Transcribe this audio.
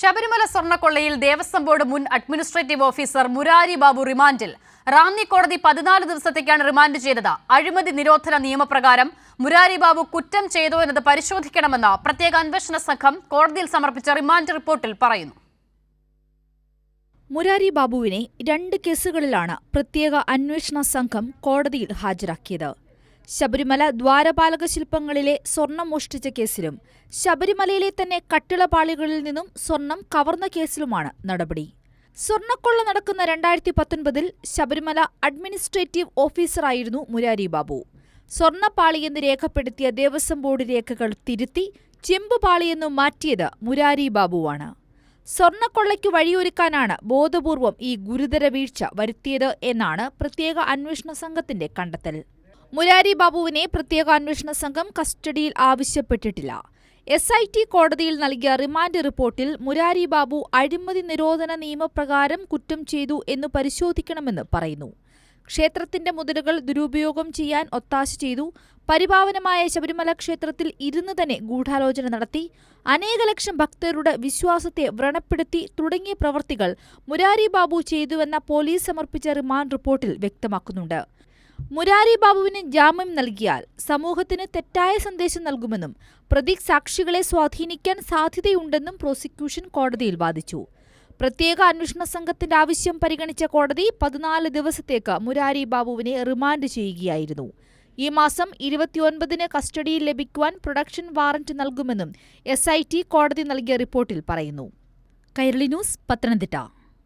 ശബരിമല സ്വർണക്കൊള്ളയിൽ ദേവസ്വം ബോർഡ് മുൻ administrative officer Murari Babu റിമാൻഡിൽ. റാന്നി കോടതി പതിനാല് ദിവസത്തേക്കാണ് റിമാൻഡ് ചെയ്തത്. അഴിമതി നിരോധന നിയമപ്രകാരം മുരാരി ബാബു കുറ്റം ചെയ്തോ എന്നത് പരിശോധിക്കണമെന്ന് പ്രത്യേക അന്വേഷണ സംഘം കോടതിയിൽ സമർപ്പിച്ച റിമാൻഡ് റിപ്പോർട്ടിൽ പറയുന്നു. മുരാരി ബാബുവിനെ രണ്ട് കേസുകളിലാണ് പ്രത്യേക അന്വേഷണ സംഘം കോടതിയിൽ ഹാജരാക്കിയത്. ശബരിമല ദ്വാരപാലക ശില്പങ്ങളിലെ സ്വർണം മോഷ്ടിച്ച കേസിലും ശബരിമലയിലെ തന്നെ കട്ടിളപാളികളിൽ നിന്നും സ്വർണം കവർന്ന കേസിലുമാണ് നടപടി. സ്വർണക്കൊള്ള നടക്കുന്ന രണ്ടായിരത്തി പത്തൊൻപതിൽ ശബരിമല അഡ്മിനിസ്ട്രേറ്റീവ് ഓഫീസറായിരുന്നു മുരാരി ബാബു. സ്വർണപ്പാളിയെന്ന് രേഖപ്പെടുത്തിയ ദേവസ്വം ബോർഡ് രേഖകൾ തിരുത്തി ചെമ്പുപാളിയെന്നു മാറ്റിയത് മുരാരി ബാബുവാണ്. സ്വർണക്കൊള്ളയ്ക്ക് വഴിയൊരുക്കാനാണ് ബോധപൂർവം ഈ ഗുരുതര വീഴ്ച വരുത്തിയത് എന്നാണ് പ്രത്യേക അന്വേഷണ സംഘത്തിന്റെ കണ്ടെത്തൽ. മുരാരി ബാബുവിനെ പ്രത്യേക അന്വേഷണ സംഘം കസ്റ്റഡിയിൽ ആവശ്യപ്പെട്ടിട്ടില്ല. എസ് ഐ ടി കോടതിയിൽ നൽകിയ റിമാൻഡ് റിപ്പോർട്ടിൽ മുരാരി ബാബു അഴിമതി നിരോധന നിയമപ്രകാരം കുറ്റം ചെയ്തു എന്ന് പരിശോധിക്കണമെന്ന് പറയുന്നു. ക്ഷേത്രത്തിന്റെ മുതലുകൾ ദുരുപയോഗം ചെയ്യാൻ ഒത്താശ ചെയ്തു. പരിപാവനമായ ശബരിമല ക്ഷേത്രത്തിൽ ഇരുന്ന് തന്നെ ഗൂഢാലോചന നടത്തി. അനേക ലക്ഷം ഭക്തരുടെ വിശ്വാസത്തെ വ്രണപ്പെടുത്തി തുടങ്ങിയ പ്രവർത്തികൾ മുരാരി ബാബു ചെയ്തുവെന്ന പോലീസ് സമർപ്പിച്ച റിമാൻഡ് റിപ്പോർട്ടിൽ വ്യക്തമാക്കുന്നുണ്ട്. മുരാരി ബാബുവിന് ജാമ്യം നൽകിയാൽ സമൂഹത്തിന് തെറ്റായ സന്ദേശം നൽകുമെന്നും പ്രതി സാക്ഷികളെ സ്വാധീനിക്കാൻ സാധ്യതയുണ്ടെന്നും പ്രോസിക്യൂഷൻ കോടതിയിൽ വാദിച്ചു. പ്രത്യേക അന്വേഷണ സംഘത്തിന്റെ ആവശ്യം പരിഗണിച്ച കോടതി പതിനാല് ദിവസത്തേക്ക് മുരാരി ബാബുവിനെ റിമാൻഡ് ചെയ്യുകയായിരുന്നു. ഈ മാസം ഇരുപത്തിയൊൻപതിന് കസ്റ്റഡിയിൽ ലഭിക്കുവാൻ പ്രൊഡക്ഷൻ വാറന്റ് നൽകുമെന്നും എസ് കോടതി നൽകിയ റിപ്പോർട്ടിൽ പറയുന്നു. കൈരളി ന്യൂസ് പത്തനംതിട്ട.